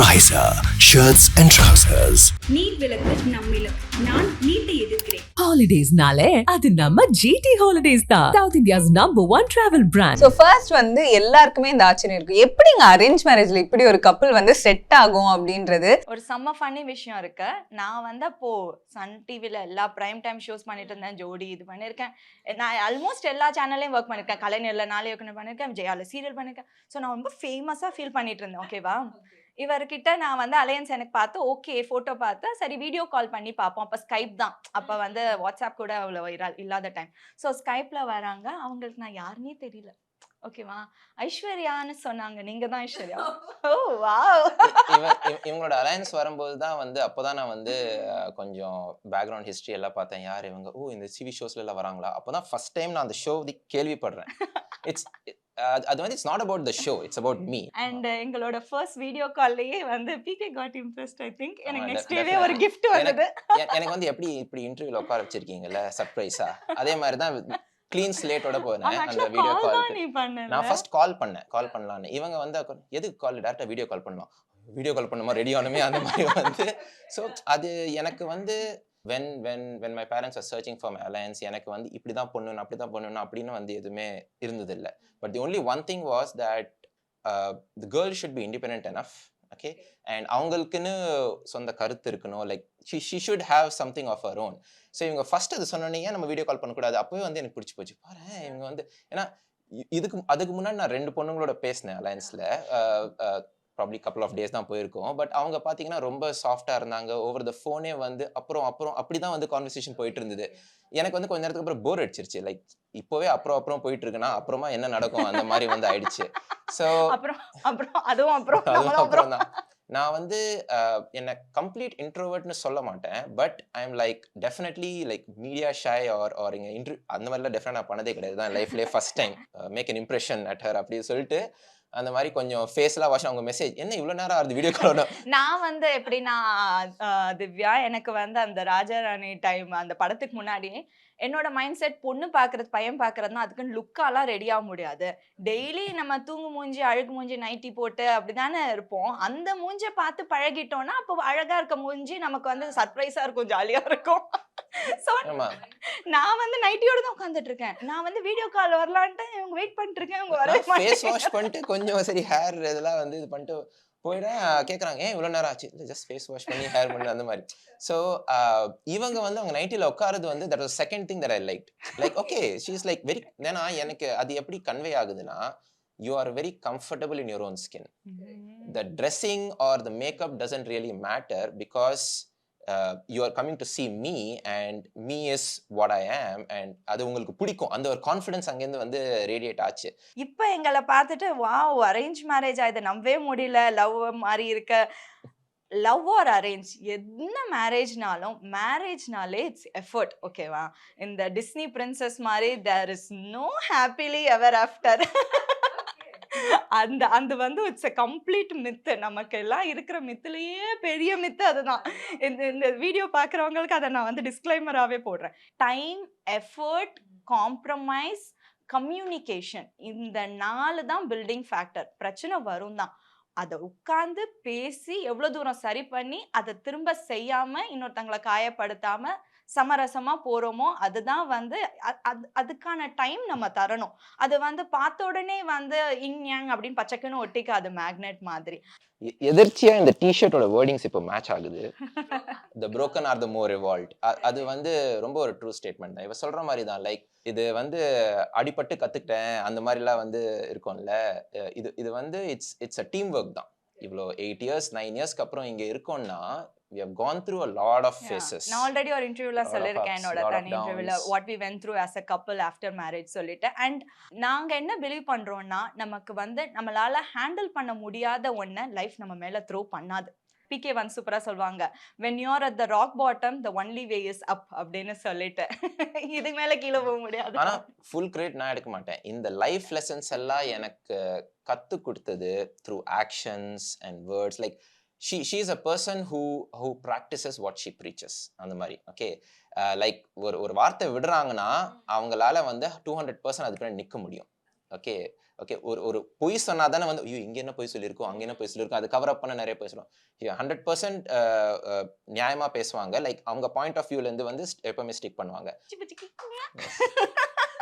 Riser shirts and trousers. நீர் விளக்கு நம்மிலும். நான் நீட்டை எதிர்க்கிறேன். ஹாலிடேஸ்னாலே அது நம்ம ஜிடி ஹாலிடேஸ் தான். South India's number one travel brand so first வந்து எல்லாருக்குமே இந்த ஆச்சரியம் இருக்கு. எப்படிங்க அரேஞ்ச் மேரேஜ்ல இப்படி ஒரு கப்பல் வந்து செட் ஆகும் அப்படின்றது? ஒரு செம்ம ஃபன்னி விஷயம் இருக்கு. நான் வந்து அப்போ சன் டிவில எல்லா பிரைம் டைம் ஷோஸ் பண்ணிட்டு இருந்தேன். ஜோடி இது பண்ணியிருக்கேன் நான் ஆல்மோஸ்ட் எல்லா சேனல்லையும் ஒர்க் பண்ணியிருக்கேன் கலைஞர்ல நாளை இயக்குனர் பண்ணியிருக்கேன் ஜெயால சீரியல் பண்ணியிருக்கேன் ஸோ நான் ரொம்ப ஃபேமஸாக ஃபீல் பண்ணிட்டு இருந்தேன். ஓகேவா இவர்கிட்ட நான் வந்து அலையன்ஸ் எனக்கு பார்த்து ஓகே ஃபோட்டோ பார்த்து சரி வீடியோ கால் பண்ணி பார்ப்போம். அப்போ ஸ்கைப் தான். அப்போ வந்து வாட்ஸ்அப் கூட அவ்வளோ இல்லாத டைம் ஸோ ஸ்கைப்பில் வராங்க. அவங்களுக்கு நான் யாருன்னே தெரியல. ஓகேவா ஐஸ்வர்யான்னு சொன்னாங்க. நீங்க தான் ஐஸ்வர்யா? ஓ வாவ். இவ- இவங்களோட அலையன்ஸ் வரும்போது தான் வந்து அப்போதான் நான் வந்து கொஞ்சம் பேக்ரவுண்ட் ஹிஸ்ட்ரி எல்லாம் பார்த்தேன். யார் இவங்க? ஓ இந்த சிவி ஷோஸ்ல எல்லாம் வராங்களா? அப்போதான் ஃபர்ஸ்ட் டைம் நான் அந்த ஷோ கேள்விப்படுறேன். இட்ஸ் அது வந்து it's not about the show it's about me and எங்களோட ஃபர்ஸ்ட் வீடியோ கால்லயே வந்து PK got impressed I think எனக்கு நெக்ஸ்ட் டேவே ஒரு. கிஃப்ட் வந்தது. எனக்கு வந்து எப்படி இப்படி இன்டர்வியூல உட்கார வச்சிருக்கீங்கல்ல சர்ப்ரைஸா அதே மாதிரி தான் க்ளீன் ஸ்லேட்டோட போனேன் அந்த வீடியோ கால் நான் ஃபர்ஸ்ட் கால் பண்ணேன் கால் பண்ணலான்னு. இவங்க வந்து எதுக்கு கால் டேரக்டா வீடியோ கால் பண்ணலாம் வீடியோ கால் பண்ணுமா ரெடி ஆனுமே அந்த மாதிரி வந்து. ஸோ அது எனக்கு வந்து when when when my parents are searching for my alliance எனக்கு வந்து இப்படி தான் பண்ணணும் அப்படி தான் பண்ணணும் அப்படின்னு வந்து எதுவுமே இருந்ததில்லை. But the only one thing was that the girl should be independent enough okay and அவங்களுக்குன்னு சொந்த கருத்து இருக்கணும் like she she should have something of her own so இவங்க ஃபர்ஸ்ட் அது சொன்னோன்னே நம்ம வீடியோ கால் பண்ணக்கூடாது? அப்போவே வந்து எனக்கு பிடிச்சி போச்சு. பாரு இவங்க வந்து ஏன்னா இதுக்கு அதுக்கு முன்னாடி நான் ரெண்டு பொண்ணுங்களோட பேசினேன் அலையன்ஸில் ப்ராப்ளி கப்பல் ஆஃப் டேஸ் தான் போயிருக்கோம். பட் அவங்க பார்த்தீங்கன்னா ரொம்ப சாஃப்டாக இருந்தாங்க. ஓவர் த ஃபோனே வந்து அப்புறம் அப்புறம் அப்படி தான் வந்து கான்வர்சேஷன் போயிட்டு இருந்தது. எனக்கு வந்து கொஞ்ச நேரத்துக்கு அப்புறம் போர் அடிச்சிருச்சு. லைக் இப்போவே அப்புறம் அப்புறம் போயிட்டு இருக்குன்னா அப்புறமா என்ன நடக்கும்? அந்த மாதிரி வந்து ஆயிடுச்சு. ஸோ அப்புறம் அப்புறம் அதுவும் அப்புறம் அதுவும் அப்புறம். தான். நான் வந்து என்னை கம்ப்ளீட் இன்ட்ரோவர்ட்னு சொல்ல மாட்டேன். But I am like definitely like media shy or or இங்கே இன்ட்ரு அந்த மாதிரிலாம் டெஃபினட் நான் பண்ணதே கிடையாது. தான் லைஃப்லேயே first time make an impression at her அப்படின்னு சொல்லிட்டு அந்த மாதிரி கொஞ்சம் ஃபேஸ்லாம் வாஷ் அவங்க மெசேஜ் என்ன இவ்வளோ நேரம் ஆகுது? வீடியோ கால் நான் வந்து எப்படின்னா நான் திவ்யா எனக்கு வந்து அந்த ராஜாராணி டைம் அந்த படத்துக்கு முன்னாடி என்னோட மைண்ட் செட் பொண்ணு பாக்குறது பையன் பாக்குறதுனா அதுக்குன்னு லுக்காலாம் ரெடி ஆக முடியாது. டெய்லி நம்ம தூங்கு மூஞ்சி அழுகு மூஞ்சி நைட்டி போட்டு அப்படிதானே இருப்போம். அந்த மூஞ்ச பார்த்து பழகிட்டோம்னா அப்போ அழகா இருக்க மூஞ்சி நமக்கு வந்து சர்ப்ரைஸா இருக்கும் ஜாலியா இருக்கும். நான் வந்து நைட்டியோட தான் உட்காந்துட்டு இருக்கேன். நான் வந்து வீடியோ கால் வரலான்ட்டு இவங்க வெயிட் பண்ணிட்டு இருக்கேன் இவங்க ஃபேஸ் வாஷ். பண்ணிட்டு கொஞ்சம் சரி ஹேர் இதெல்லாம் வந்து இது பண்ணிட்டு போயிட்டேன் கேட்குறாங்க ஏன் இவ்வளோ நேரம் ஆச்சு? இல்லை ஜஸ்ட் ஃபேஸ் வாஷ் பண்ணி ஹேர் பண்ணி அந்த மாதிரி. ஸோ இவங்க வந்து அவங்க நைட்டில் உட்காரது வந்து that was second thing that I like like okay she is like very ஏன்னா எனக்கு அது எப்படி கன்வே ஆகுதுன்னா you are very comfortable in your own skin the dressing or the makeup doesn't really matter because uh, you are coming to see me and me is what I am and அது உங்களுக்கு பிடிக்கும். அந்த ஒரு confidence அங்கேருந்து வந்து radiate ஆச்சு. இப்போ எங்களை பார்த்துட்டு வாவ் அரேஞ்ச் மேரேஜ் இதை நம்பவே முடியல. லவ் மாதிரி இருக்க. லவ் ஆர் அரேஞ்ச் என்ன மேரேஜ்னாலும் மேரேஜ்னாலே இட்ஸ் எஃபர்ட் ஓகேவா இந்த டிஸ்னி பிரின்சஸ் மாதிரி there is no happily ever after அந்த அந்த வந்து இட்ஸ் அ கம்ப்ளீட் மித்து நமக்கு எல்லாம் இருக்கிற மித்துலேயே பெரிய மித்து அதுதான். இந்த இந்த வீடியோ பார்க்குறவங்களுக்கு அதை நான் வந்து டிஸ்க்ளைமராகவே போடுறேன். டைம் எஃபர்ட் காம்ப்ரமைஸ் கம்யூனிகேஷன் இந்த நாலு தான் பில்டிங் ஃபேக்டர் பிரச்சனை வரும் தான். அதை உட்காந்து பேசி எவ்வளோ தூரம் சரி பண்ணி அதை திரும்ப செய்யாமல் இன்னொருத்தங்களை காயப்படுத்தாமல் சமரசமாக போகிறோமோ அதுதான் வந்து அது- அதுக்கான டைம் நம்ம தரணும். அது வந்து பார்த்த உடனே வந்து இங் யாங் அப்படின்னு பச்சைக்குன்னு ஒட்டிக்காது மேக்னெட் மாதிரி. எதிர்ச்சியாக எதிர்ச்சியா இந்த டிஷர்ட்டோட வேர்டிங்ஸ் இப்போ மேட்ச் ஆகுது. The broken are the more revolt அது வந்து ரொம்ப ஒரு ட்ரூ ஸ்டேட்மெண்ட் தான். இவ சொல்ற மாதிரி தான். லைக் இது வந்து அடிபட்டு கத்துக்கிட்டேன். அந்த மாதிரிலாம் வந்து இருக்கும்ல. இது இது வந்து it's it's a team work தான் இவ்வளோ எயிட் இயர்ஸ் நைன் இயர்ஸ்க்கு அப்புறம் இங்கே இருக்கோம்னா we have gone through a lot of phases. நான் ஆல்ரெடி ஒரு இன்டர்வியூல ups, என்னோட தனி இன்டர்வியூல. What we went through as a couple after marriage சொல்லிட்டு. அண்ட் நாங்க என்ன பிலீவ் பண்றோம்னா நமக்கு வந்து நம்மளால ஹேண்டில் பண்ண முடியாத ஒன்றை லைஃப் நம்ம மேல த்ரோ பண்ணாது. பிகே ஒன் சூப்பரா சொல்லுவாங்க when you're at the rock bottom the only way is up அப்படின்னு சொல்லிட்டு. இதுக்கு மேல கீழே போக முடியாது. ஆனா ஃபுல் கிரெடிட் நான் எடுக்க மாட்டேன். இந்த லைஃப் லெசன்ஸ் எல்லாம் எனக்கு கத்து கொடுத்தது through actions and words like she she is a person who who practises what she preaches அந்த மாதிரி ஓகே லைக் ஒரு ஒரு வார்த்தை விடுறாங்கன்னா அவங்களால வந்து டூ ஹண்ட்ரட் பர்சன்ட் அதுக்கு நிற்க முடியும். ஓகே ஓகே ஒரு ஒரு பொய் சொன்னா தானே வந்து ஐயோ இங்க என்ன பொய் சொல்லியிருக்கோம்? அங்க என்ன பொய் சொல்லியிருக்கோம்? அது கவர் அப் பண்ண நிறைய சொல்லுவோம் ஹண்ட்ரட் பர்சன்ட் நியாயமா பேசுவாங்க. லைக் அவங்க பாயிண்ட் ஆஃப் வியூல இருந்து வந்து எப்பவுமே ஸ்டிக் பண்ணுவாங்க.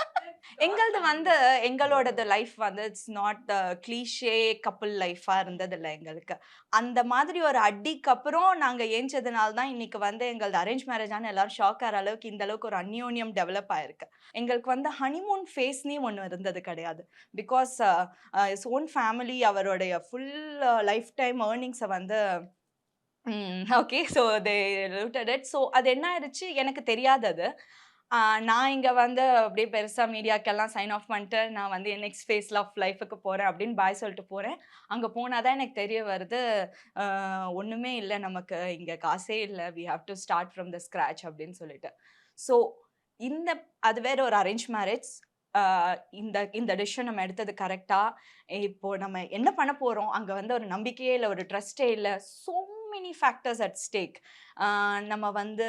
எங்களது வந்து எங்களோடது லைஃப் வந்து it's not the cliche couple லைஃபாக இருந்தது இல்லை எங்களுக்கு. அந்த மாதிரி ஒரு அடிக்கு அப்புறம் நாங்கள் ஏஞ்சதுனால தான் இன்னைக்கு வந்து எங்களது அரேஞ்ச் மேரேஜான எல்லாரும் ஷாக் ஆகிற அளவுக்கு இந்த அளவுக்கு ஒரு அந்யோன்யம் டெவலப் ஆயிருக்கு. எங்களுக்கு வந்து ஹனிமூன் ஃபேஸ்னே ஒன்று இருந்தது கிடையாது. பிகாஸ் இஸ் ஓன் ஃபேமிலி அவருடைய ஃபுல் லைஃப் டைம் ஏர்னிங்ஸை வந்து okay so they rooted it so அது என்ன ஆயிடுச்சு எனக்கு தெரியாதது. நான் இங்கே வந்து அப்படியே பெருசாக மீடியாக்கெல்லாம் சைன் ஆஃப் பண்ணிட்டு நான் வந்து என் நெக்ஸ்ட் ஃபேஸில் ஆஃப் லைஃபுக்கு போகிறேன் அப்படின்னு பாய் சொல்லிட்டு போகிறேன் அங்கே போனால் தான் எனக்கு தெரிய வருது ஒன்றுமே இல்லை நமக்கு இங்கே காசே இல்லை we have to start from the scratch அப்படின்னு சொல்லிட்டு. ஸோ இந்த அது வேற ஒரு அரேஞ்ச் மேரேஜ் இந்த இந்த டிசிஷன் நம்ம எடுத்தது கரெக்டாக இப்போ நம்ம என்ன பண்ண போகிறோம் அங்கே வந்து ஒரு நம்பிக்கையே இல்லை ஒரு ட்ரஸ்டே இல்லை so many factors at stake நம்ம வந்து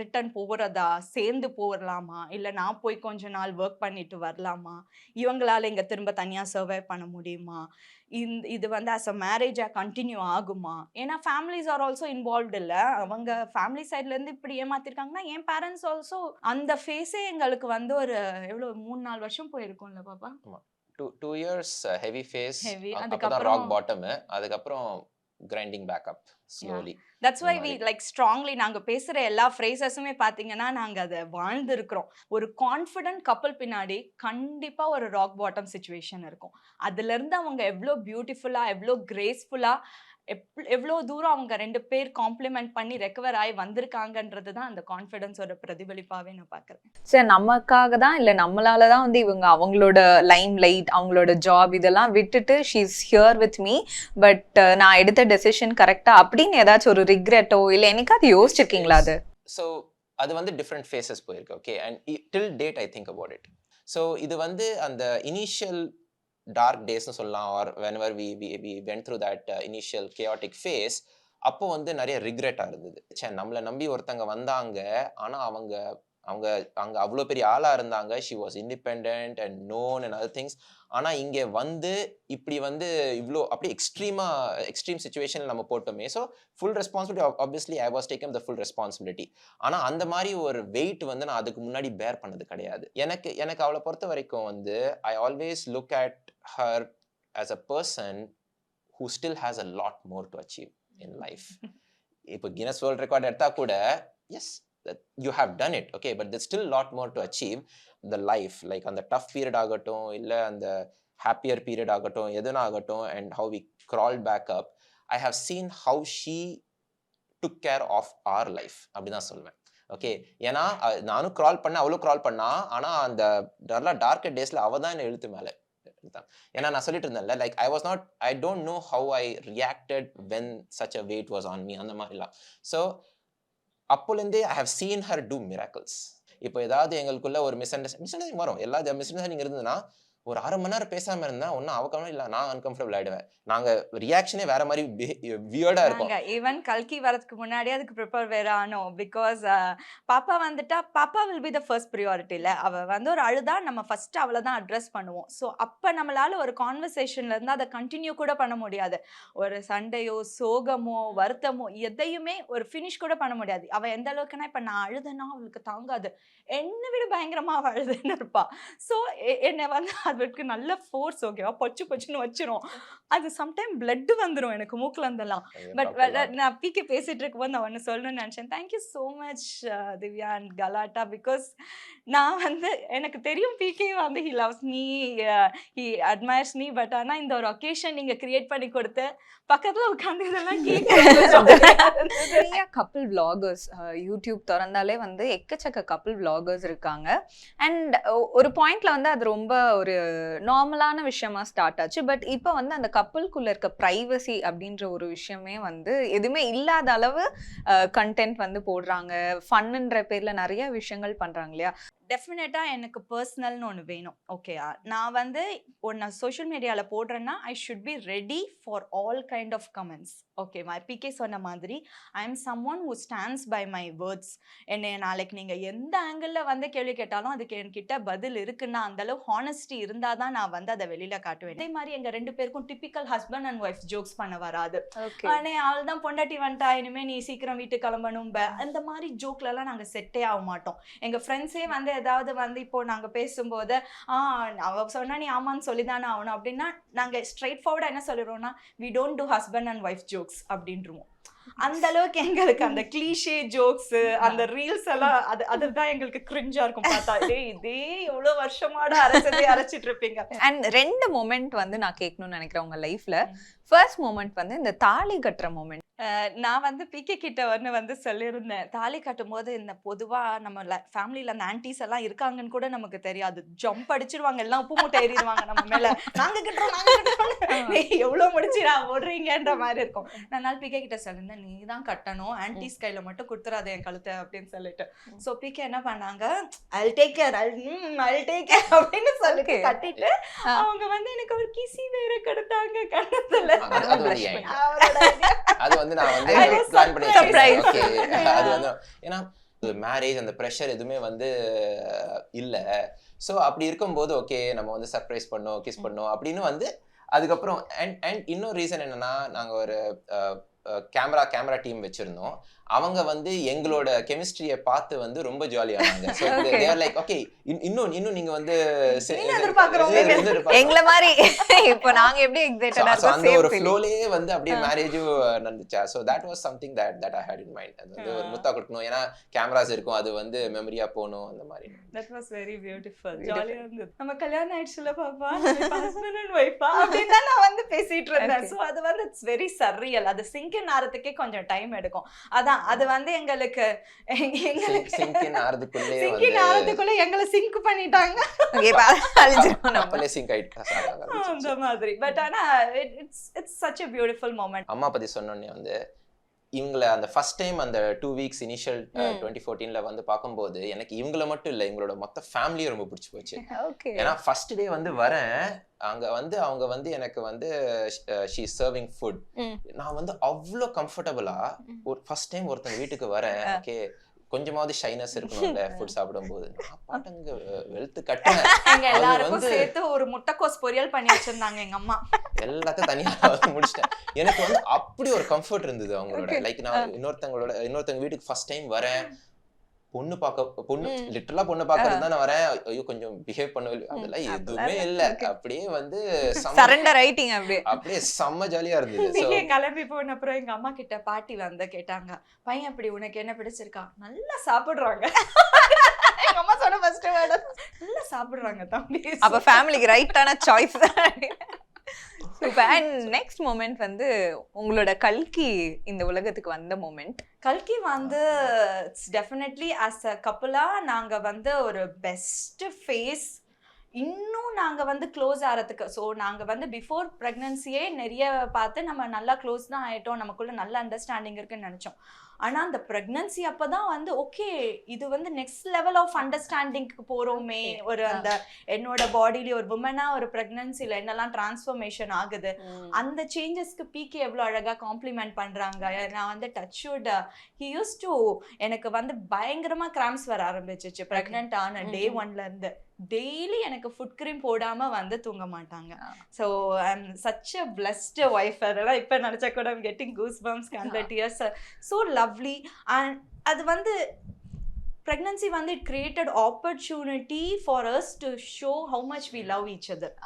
ரிட்டர்ன் போகிறதா சேர்ந்து போகலாமா இல்லை நான் போய் கொஞ்ச நாள் ஒர்க் பண்ணிட்டு வரலாமா? இவங்களால இங்கே திரும்ப தனியாக சர்வை பண்ண முடியுமா? இந்த இது வந்து அஸ் அ மேரேஜாக கண்டினியூ ஆகுமா? ஏன்னா ஃபேமிலிஸ் ஆர் ஆல்சோ இன்வால்வ்டு இல்லை. அவங்க ஃபேமிலி சைட்லேருந்து இப்படி ஏமாத்திருக்காங்கன்னா என் பேரண்ட்ஸ் ஆல்சோ அந்த ஃபேஸே எங்களுக்கு வந்து ஒரு எவ்வளோ மூணு நாலு வருஷம் போயிருக்கும்ல பாப்பா? Two two years heavy phase அதுக்கப்புறம் ராக் பாட்டம் அதுக்கப்புறம் grinding back up slowly that's why we. Like strongly நாங்கள் பேசுகிற எல்லா ஃப்ரேசஸுமே பார்த்தீங்கன்னா நாங்கள் அதை வாழ்ந்துருக்கிறோம். ஒரு கான்ஃபிடென்ட் கப்பல் பின்னாடி கண்டிப்பாக ஒரு ராக் பாட்டம் சுச்சுவேஷன் இருக்கும். அதுலேருந்து அவங்க எவ்வளோ பியூட்டிஃபுல்லாக எவ்வளோ கிரேஸ்ஃபுல்லாக எப் எவ்வளோ தூரம் அவங்க ரெண்டு பேர் காம்ப்ளிமெண்ட் பண்ணி ரெக்கவர் ஆகி வந்திருக்காங்கன்றது தான் அந்த கான்ஃபிடென்ஸோட பிரதிபலிப்பாகவே நான் பார்க்குறேன் சார் நமக்காக தான் இல்ல நம்மளால தான் வந்து இவங்க அவங்களோட லைம் லைட் அவங்களோட ஜாப் இதெல்லாம் விட்டுட்டு she's here with me but நான் எடுத்த டெசிஷன் கரெக்டா அப்படின்னு ஏதாச்சும் ஒரு ரிக்ரெட்டோ இல்லை என்னைக்காவது யோசிச்சிருக்கீங்களா அது? ஸோ அது வந்து டிஃப்ரெண்ட் ஃபேஸஸ் போயிருக்கு okay and till date I think about it so இது வந்து அந்த இனிஷியல் டார்க் டேஸ்னு சொல்லலாம் or whenever we we we went through that initial chaotic phase அப்போ வந்து நிறைய ரிக்ரெட்டாக இருந்தது. ச்சே நம்மளை நம்பி ஒருத்தங்க வந்தாங்க ஆனால் அவங்க அவங்க அங்கே அவ்வளோ பெரிய ஆளாக இருந்தாங்க. She was independent and known and other things ஆனால் இங்கே வந்து இப்படி வந்து இவ்வளோ அப்படி எக்ஸ்ட்ரீமாக எக்ஸ்ட்ரீம் சுச்சுவேஷனில் நம்ம போட்டோமே. So full responsibility obviously I was taken the full responsibility ஆனால் அந்த மாதிரி ஒரு வெயிட் வந்து நான் அதுக்கு முன்னாடி பேர் பண்ணது கிடையாது. எனக்கு எனக்கு அவளை பொறுத்த வரைக்கும் வந்து I always look at her as a person who still has a lot more to achieve in life இப்போ கினஸ் வேர்ல்ட் ரெக்கார்ட் எடுத்தா கூட yes you have done it okay but the still lot more to achieve the life like அந்த tough period ஆகட்டும் இல்லை அந்த happier period ஆகட்டும் எதுனா ஆகட்டும் and how we crawl back up I have seen how she took care of or life அப்படி தான் சொல்லுவேன் ஓகே ஏன்னா நானும் க்ரால் பண்ண அவ்வளோ க்ரால் பண்ணா ஆனா அந்த நல்லா டார்க் டேஸ்ல அவள் தான் எழுத்து மேலே ஏன்னா நான் சொல்லிட்டு இருந்தேன்ல like I was not I don't know how I reacted when such a weight was on me அந்த மாதிரிலாம். So அப்போலேருந்தே I have seen her do miracles இப்போ ஏதாவது எங்களுக்குள்ள ஒரு மிஸ் அண்டர்ஸ்டாண்டிங் மிஸ் அண்டர்ஸ்டாண்டிங் வரும். எல்லா மிஸ் அண்டர்ஸ்டாண்டிங் இருந்ததுன்னா ஒரு அரை மணி நேரம் பேசாம இருந்தா ஒன்னும் அவக்கணும் இல்லை நான் அன்கம்ஃபர்டபுள் ஆயிடுவேன். நாங்க ரியாக்ஷனே வேற மாதிரி வியர்டா இருக்கும் ஈவன் கல்கி வரதுக்கு முன்னாடி அதுக்கு ப்ரிப்பேர் வேற ஆனோம். பிகாஸ் பாப்பா வந்துட்டா பாப்பா will be the first priority இல்ல. அவ வந்து ஒரு அழுதா நம்ம ஃபர்ஸ்ட் அவளை தான் அட்ரஸ் பண்ணுவோம். ஸோ அப்ப நம்மளால ஒரு கான்வர்சேஷன்ல இருந்து அதை கண்டினியூ கூட பண்ண முடியாது. ஒரு சண்டையோ சோகமோ வருத்தமோ எதையுமே ஒரு ஃபினிஷ் கூட பண்ண முடியாது. அவ எந்த அளவுக்குன்னா இப்ப நான் அழுதேன்னா அவளுக்கு தாங்காது. என்னை விட பயங்கரமா அவ அழுதுன்னு இருப்பா. ஸோ என்னை வந்து அதுக்கு நல்ல ஃபோர்ஸ் ஓகேவா பொச்சு பொச்சுன்னு வச்சிரும். அது சம்டைம் பிளட் வந்துரும் எனக்கு மூக்குல இருந்தெல்லாம். பட் நான் பிகே பேசிட்டு இருக்கும்போது நான் ஒன்று சொல்லணும்னு நினச்சேன். Thank you so much Divya and Galatta. Because நான் வந்து எனக்கு தெரியும் பிகே வந்து he loves me he admires me but ஆனால் இந்த ஒரு ஒகேஷன் நீங்கள் கிரியேட் பண்ணி கொடுத்து பக்கத்தில் உட்காந்து இதெல்லாம் கேட்க நிறைய கப்பிள் vloggers யூடியூப் திறந்தாலே வந்து எக்கச்சக்க கப்பிள் பிளாகர்ஸ் இருக்காங்க. அண்ட் ஒரு பாயிண்ட்ல வந்து அது ரொம்ப ஒரு நார்மலான விஷயமா ஸ்டார்ட் ஆச்சு. பட் இப்போ வந்து அந்த கப்பலுக்குள்ள இருக்க ப்ரைவசி அப்படின்ற ஒரு விஷயமே வந்து எதுவுமே இல்லாத அளவு கண்டென்ட் வந்து போடுறாங்க. ஃபன்னுன்ற பேர்ல நிறைய விஷயங்கள் பண்றாங்க இல்லையா? டெஃபினட்டாக எனக்கு பர்சனல்னு ஒன்று வேணும் ஓகேயா நான் வந்து ஒன்று சோஷியல் மீடியாவில் போடுறேன்னா I should be ready for all kind of comments ஓகேவா பிகே சொன்ன மாதிரி I am some one who stands by my words என்னை நாளைக்கு நீங்கள் எந்த ஆங்கிளில் வந்து கேள்வி கேட்டாலும் அதுக்கு என்கிட்ட பதில் இருக்குன்னா அந்தளவு ஹானஸ்டி இருந்தால் தான் நான் வந்து அதை வெளியில் காட்டுவேன். அதே மாதிரி எங்கள் ரெண்டு பேருக்கும் typical husband and wife jokes பண்ண வராது. அண்ணே அவள் தான் பொண்டாட்டி வந்துட்டா இனிமே நீ சீக்கிரம் வீட்டுக்கு கிளம்பணும் அந்த மாதிரி ஜோக்ல எல்லாம் நாங்க செட்டே ஆக மாட்டோம். எங்க ஃப்ரெண்ட்ஸே வந்து ஏதாவது வந்து இப்போ நாங்க பேசும்போது ஆ அவ சொன்னா நீ ஆமான்னு சொல்லிதானே ஆகணும். அப்படின்னா நாங்க ஸ்ட்ரைட் ஃபார்வர்டா என்ன சொல்லிடுவோம்னா we don't do husband and wife jokes அப்படின்றோம் அந்த அளவுக்கு எங்களுக்கு அந்த கிளீஷே ஜோக்ஸ் அந்த ரீல்ஸ் எல்லாம் அது அதுதான் எங்களுக்கு கிரிஞ்சா இருக்கும். பார்த்தா இதே எவ்வளவு வருஷமாட அரைச்சதே அரைச்சிட்டு இருப்பீங்க. அண்ட் ரெண்டு மொமெண்ட் வந்து நான் கேட்கணும்னு நினைக்கிறேன் உங்க லைஃப்ல ஃபர்ஸ்ட் மொமெண்ட் வந்து இந்த தாலி கட்டுற மொமெண்ட் நான் வந்து பிகே கிட்ட வந்து வந்து சொல்லியிருந்தேன். தாலி கட்டும் போது இந்த பொதுவா நம்ம ஃபேமிலியில அந்த ஆன்டிஸ் எல்லாம் இருக்காங்கன்னு கூட நமக்கு தெரியாது. ஜம்ப் அடிச்சிருவாங்க எல்லாம் உப்பு மூட்டை ஏறிடுவாங்க நம்ம மேல. நாங்க கட்டுறோம் நாங்க கட்டுறோம் நீ எவ்வளவு முடிச்சிடா ஓடுறீங்கன்ற மாதிரி இருக்கும். நான் நாள் பிகே கிட்ட சொல்லியிருந்தேன் நீ தான் கட்டணும். ஆன்டிஸ் கையில மட்டும் கொடுத்துறாத என் கழுத்தை அப்படின்னு சொல்லிட்டு. சோ பிகே என்ன பண்ணாங்க? I'll take care I'll I'll take care அப்படின்னு சொல்லிட்டு. கட்டிட்டு. அவங்க வந்து எனக்கு ஒரு கிசி வேற கொடுத்தாங்க கண்ணத்துல அது- வந்து. அது நான் வந்து பிளான் பண்ணி. ஓகே அது. வந்து ஏன்னா மேரேஜ் அந்த ப்ரெஷர் எதுவுமே வந்து இல்ல ஸோ அப்படி இருக்கும்போது ஓகே நம்ம வந்து சர்ப்ரைஸ் பண்ணோம் கிஸ் பண்ணோம் அப்படின்னு வந்து அதுக்கப்புறம் அண்ட் அண்ட் இன்னொரு ரீசன் என்னன்னா நாங்க ஒரு கேமரா கேமரா டீம் வச்சிருந்தோம். அவங்க வந்து எங்களோட கெமிஸ்ட்ரியை பார்த்து வந்து ரொம்ப ஜாலியானாங்க ஸோ. தேர் லைக் ஓகே இன்னும் இன்னும் நீங்க வந்து. எங்களை மாதிரி. இப்போ நாங்க எப்படி So, எக்ஸைட்டடா so அந்த ஒரு இருக்கோம் ஃப்ளோலயே வந்து அப்படியே ஆ. மேரேஜும் நடந்துச்சா? So that was something that that I had in mind அது வந்து ஒரு ஆ. முத்தா கொடுக்கணும். ஏன்னா கேமராஸ் இருக்கும். அது வந்து மெமரியா போகணும். அந்த மாதிரி. That was very beautiful Beautiful. ஜாலியா இருந்தது. நம்ம கல்யாணம் ஆயிடுச்சுல பாப்பா? ஹஸ்பண்ட் அண்ட் ஒய்ஃபா அப்படின்னு தான் நான் வந்து பேசிட்டு இருந்தேன். சோ அது வந்து இட்ஸ் வெரி சர்ரியல் அது சிங்க் ஆறதுக்கே கொஞ்சம் டைம் எடுக்கும். அதான் அது வந்து எங்களுக்கு எங்களுக்கு சிங்கின் ஆறதுக்குள்ளே எங்களை சிங்க் பண்ணிட்டாங்க. கப்பலே சிங்க் ஆயிட்டு அந்த மாதிரி. பட் ஆனா it's it's such a beautiful moment அம்மா பத்தி சொன்னோடனே வந்து இவங்களை அந்த ஃபர்ஸ்ட் டைம் அந்த டூ வீக்ஸ் இனிஷியல். டுவெண்ட்டி ஃபோர்டீன்ல வந்து பார்க்கும்போது எனக்கு இவங்கள மட்டும் இல்லை இவங்களோட மொத்த ஃபேமிலியும் ரொம்ப பிடிச்சி போச்சு. ஏன்னா ஃபர்ஸ்ட் டே வந்து வரேன். அங்க வந்து அவங்க வந்து எனக்கு வந்து ஷீ சர்விங் ஃபுட். நான் வந்து அவ்வளோ கம்ஃபர்டபுளா ஒரு ஃபர்ஸ்ட் டைம் ஒருத்தங்க வீட்டுக்கு வரேன். ஓகே கொஞ்சமாவது ஷைனஸ் இருக்கணும்ல ஃபுட் சாப்பிடும்போது. பாட்டுங்க வெளுத்து கட்டேன் எங்க அது எல்லாருக்கும் வந்து- சேர்த்து ஒரு முட்டைக்கோஸ் பொரியல் பண்ணி வச்சிருந்தாங்க எங்க அம்மா. எல்லாத்தையும் தனியா முடிச்சிட்டேன். எனக்கு வந்து அப்படி ஒரு கம்ஃபர்ட் இருந்தது அவங்களோட. லைக் நான் இன்னொருத்தவங்களோட இன்னொருத்தவங்க வீட்டுக்கு ஃபர்ஸ்ட் டைம் வரேன். பொண்ணு பார்க்க பொண்ணு. லிட்டரலா பொண்ணு பார்க்கறது தான் நான் வரேன். ஐயோ கொஞ்சம் பிஹேவ் பண்ண அதெல்லாம் அதெல்லாம் எதுவுமே இல்ல. அப்படியே வந்து சரண்டர் ஆயிட்டீங்க அப்படியே. அப்படியே செம்ம ஜாலியா இருந்தது. கிளம்பி போன அப்புறம் எங்க அம்மா கிட்ட பாட்டி வந்து கேட்டாங்க பையன் அப்படி உனக்கு என்ன பிடிச்சிருக்கா நல்லா சாப்பிடுறாங்க. எங்க அம்மா சொன்ன ஃபர்ஸ்ட் வேர்டு நல்லா சாப்பிடுறாங்க தம்பி. அப்ப ஃபேமிலிக்கு ரைட்டான choice super and next moment வந்து உங்களோட கல்கி இந்த உலகத்துக்கு வந்த மொமெண்ட் கல்கி வந்து இட்ஸ் டெஃபினெட்லி ஆஸ் அ கப்புலாக நாங்கள் வந்து ஒரு பெஸ்ட்டு ஃபேஸ் இன்னும் நாங்கள் வந்து க்ளோஸ் ஆகிறதுக்கு ஸோ நாங்கள் வந்து பிஃபோர் ப்ரெக்னன்சியே நிறைய பார்த்து நம்ம நல்லா க்ளோஸ் தான் ஆகிட்டோம் நமக்குள்ளே நல்ல அண்டர்ஸ்டாண்டிங் இருக்குன்னு நினச்சோம். ஆனா அந்த ப்ரெக்னன்சி அப்பதான் வந்து ஓகே இது வந்து நெக்ஸ்ட் லெவல் ஆஃப் அண்டர்ஸ்டாண்டிங்க்கு போறோமே. Okay. ஒரு அந்த என்னோட பாடியில ஒரு உமனா ஒரு ப்ரெக்னன்சில என்னெல்லாம் டிரான்ஸ்ஃபர்மேஷன் ஆகுது. அந்த சேஞ்சஸ்க்கு பிகே எவ்வளோ அழகாக காம்ப்ளிமெண்ட் பண்ணுறாங்க நான் வந்து டச்வுட் ஹி யூஸ் டு எனக்கு வந்து பயங்கரமாக கிராம்ஸ் வர ஆரம்பிச்சிச்சு. ப்ரெக்னென்ட் ஆன டே ம்ம். டெய்லி எனக்கு ஃபுட் க்ரீம் போடாம வந்து தூங்க மாட்டாங்க. So I'm such a blessed wife அதெல்லாம் இப்போ நினச்சா கூட I'm getting goose bumps hundred years so lovely and அது வந்து pregnancy வந்து it created opportunity for us to show how much we love each other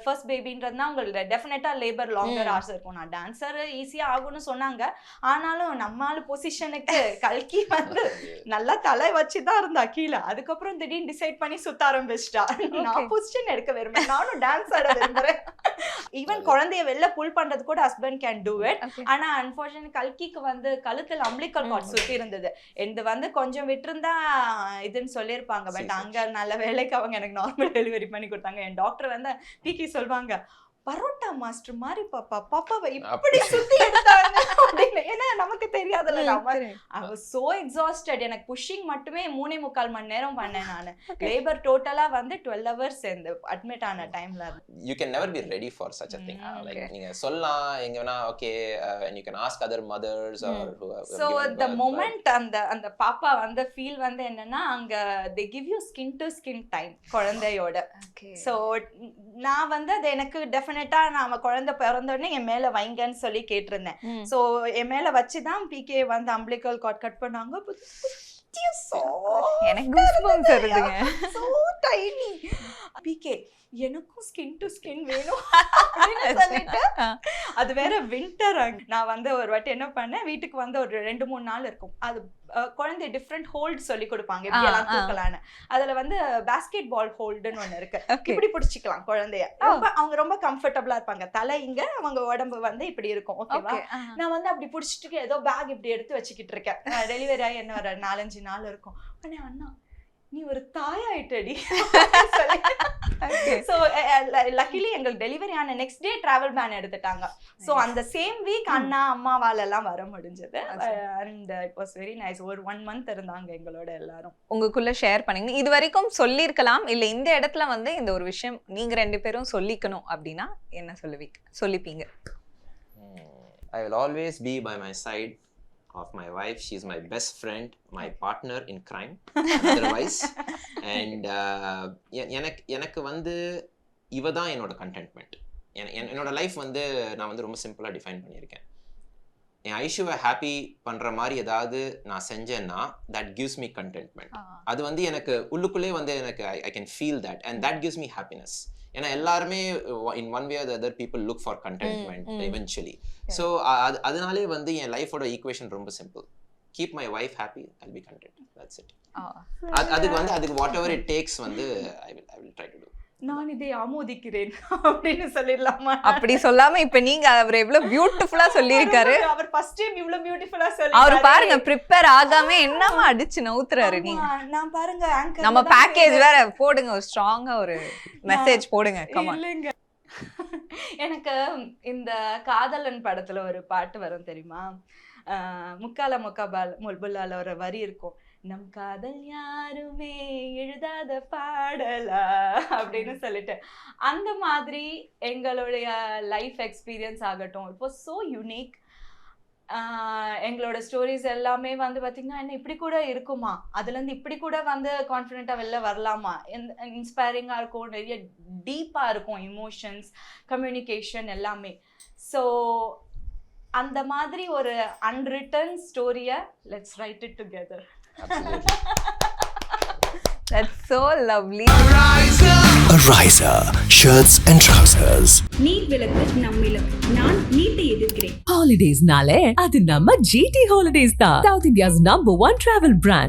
first பேபின்றதுனா உங்களுக்கு டெஃபினட்டாக லேபர் லாங்கர் ம். ஹார்ஸ் இருக்கும். நான் டான்சர் ஈஸியாக ஆகும்னு சொன்னாங்க. ஆனாலும் நம்மால பொசிஷனுக்கு கல்கி வந்து நல்லா தலை வச்சு தான் இருந்தா கீழே. அதுக்கப்புறம் திடீர்னு டிசைட் பண்ணி சுத்த ஆரம்பிச்சிட்டா. நான் பொசிஷன் எடுக்க விரும்புறேன் நானும் டான்ஸ் ஆட விரும்புறேன். ஈவன் குழந்தைய வெளில புல் பண்றது கூட ஹஸ்பண்ட் கேன் டூ இட் ஆனா அன்பார்ச்சுனேட் கல்கிக்கு வந்து கழுத்துல அம்பிளிக்கல் கார்ட். சுத்தி இருந்தது. இது வந்து கொஞ்சம் விட்டிருந்தா இதுன்னு சொல்லியிருப்பாங்க. பட். அங்க நல்ல வேலைக்கு அவங்க எனக்கு நார்மல் டெலிவரி பண்ணி கொடுத்தாங்க. என் டாக்டர் வந்து பிகி சொல்வாங்க பரோட்டா மாஸ்டர் மாதிரி பாப்பா. பாப்பாவை இப்படி. சுத்தி எடுத்தாங்க அப்படின்னு. ஏன்னா நமக்கு தெரியாதுல்ல ஐ வாஸ் சோ எக்ஸாஸ்டட் எனக்கு புஷிங் மட்டுமே மூணே முக்கால் மணி நேரம் பண்ணேன் நான். லேபர் டோட்டலா வந்து டுவெல் ஹவர்ஸ் இந்த அட்மிட் ஆன டைம்ல you can never be ready for such a thing like. நீங்க சொல்லலாம் எங்க வேணா okay and you can ask other mothers or so the moment அந்த அந்த பாப்பா வந்த ஃபீல் வந்து என்னன்னா அங்க they give you skin to skin time குழந்தையோட. ஸோ நான் வந்து அது எனக்கு டெஃபினட்டா நாம குழந்தை பிறந்த உடனே என் மேல வைங்கன்னு சொல்லி கேட்டிருந்தேன். ஸோ என் மேல வச்சு தான் பிகே வந்து அம்பிளிக்கல் காட் கட் பண்ணாங்க. எனக்கும் ஸ்கின் டு ஸ்கின் வேணும். அது வேற வின்டர் நான் வந்து ஒரு வாட்டி என்ன பண்ணேன்? வீட்டுக்கு வந்து ஒரு ரெண்டு மூணு நாள் இருக்கும். அது குழந்தை டிஃப்ரெண்ட் ஹோல்ட் சொல்லி கொடுப்பாங்க. எப்படி ஆ, எல்லாம். தூக்கலான்னு. அதுல வந்து பாஸ்கெட் பால் ஹோல்டுன்னு ஒண்ணு இருக்கு. இப்படி பிடிச்சிக்கலாம் குழந்தைய. ரொம்ப அவங்க ரொம்ப கம்ஃபர்டபுளா இருப்பாங்க. தலை இங்க அவங்க உடம்பு வந்து இப்படி இருக்கும். ஓகேவா. நான் வந்து அப்படி பிடிச்சிட்டு ஏதோ பேக் இப்படி எடுத்து வச்சுக்கிட்டு இருக்கேன். டெலிவரி ஆகி என்ன ஒரு நாலஞ்சு நாள் இருக்கும். உடனே அண்ணா நீ ஒரு தாயாயிட்டடி. ஸோ லக்கிலி எங்களுக்கு டெலிவரி ஆன நெக்ஸ்ட் டே டிராவல் பேன் எடுத்துட்டாங்க. ஸோ அந்த சேம் வீக் அண்ணா அம்மாவால எல்லாம் வர முடிஞ்சது. And it was very nice ஒரு ஒன் மந்த் இருந்தாங்க எங்களோட எல்லாரும். உங்களுக்குள்ள ஷேர் பண்ணீங்க இது வரைக்கும் சொல்லியிருக்கலாம். இல்ல இந்த இடத்துல வந்து இந்த ஒரு விஷயம் நீங்க ரெண்டு பேரும் சொல்லிக்கணும் அப்படின்னா என்ன சொல்லுவீங்க? சொல்லிப்பீங்க. I will always be by my side wife she is my best friend my partner in crime otherwise and uh, எனக்கு எனக்கு வந்து இவ தான் என்னோட கண்டென்ட்மெண்ட் என்னோட லைஃப் வந்து நான் வந்து ரொம்ப சிம்பிளாக டிஃபைன் பண்ணியிருக்கேன் என் ஐஷுவை ஹாப்பி பண்ணுற மாதிரி ஏதாவது நான் செஞ்சேன்னா தட் கிவ்ஸ் மீ கண்டென்ட்மெண்ட் அது வந்து எனக்கு உள்ளுக்குள்ளே வந்து எனக்கு I can feel that and that gives me happiness ஏன்னா எல்லாருமே in one way other people look for contentment. Eventually so அது அதனாலே வந்து என் லைஃபோட ஈக்குவேஷன் ரொம்ப simple keep my wife happy I'll be content that's it அதுக்கு வந்து அதுக்கு வாட் எவர் இட் டேக்ஸ் வந்து I will I will try to do நான் இதை ஆமோதிக்கிறேன் அப்படின்னு சொல்லிடலாமா? அப்படி சொல்லாம இப்ப நீங்க அவர் எவ்வளவு பியூட்டிஃபுல்லா சொல்லியிருக்காரு. அவர் ஃபர்ஸ்ட் டைம் இவ்வளவு பியூட்டிஃபுல்லா சொல்லி அவர் பாருங்க ப்ரிப்பேர் ஆகாம என்னமா அடிச்சு நவுத்துறாரு நீங்க. நான் பாருங்க anchor நம்ம பேக்கேஜ் வேற போடுங்க ஒரு ஸ்ட்ராங்கா ஒரு மெசேஜ் போடுங்க கமா இல்லைங்க. எனக்கு இந்த காதலன் படத்துல ஒரு பாட்டு வரும் தெரியுமா? முக்கால முக்காபால் முல்புல்லால ஒரு வரி இருக்கும். நம் காதல் யாருமே எழுதாத பாடலா? அப்படின்னு சொல்லிட்டு. அந்த மாதிரி எங்களுடைய லைஃப் எக்ஸ்பீரியன்ஸ் ஆகட்டும். இப்போ ஸோ யூனிக் எங்களோட ஸ்டோரிஸ் எல்லாமே வந்து பார்த்தீங்கன்னா என்ன இப்படி கூட இருக்குமா? அதுலேருந்து இப்படி கூட வந்து கான்ஃபிடென்ட்டாக வெளில வரலாமா? இன்ஸ்பைரிங்காக இருக்கும். நிறைய டீப்பாக இருக்கும் இமோஷன்ஸ் கம்யூனிகேஷன் எல்லாமே. ஸோ அந்த மாதிரி ஒரு அன்ரிட்டன் ஸ்டோரியை let's write it together That's so lovely A riser, shirts and trousers. நீர் விளக்கு நம்மிலும் நான் நீட்டை எதிர்க்கிறேன் Holidays nale, அது நம்ம GT Holidays தான். South India's number one travel brand.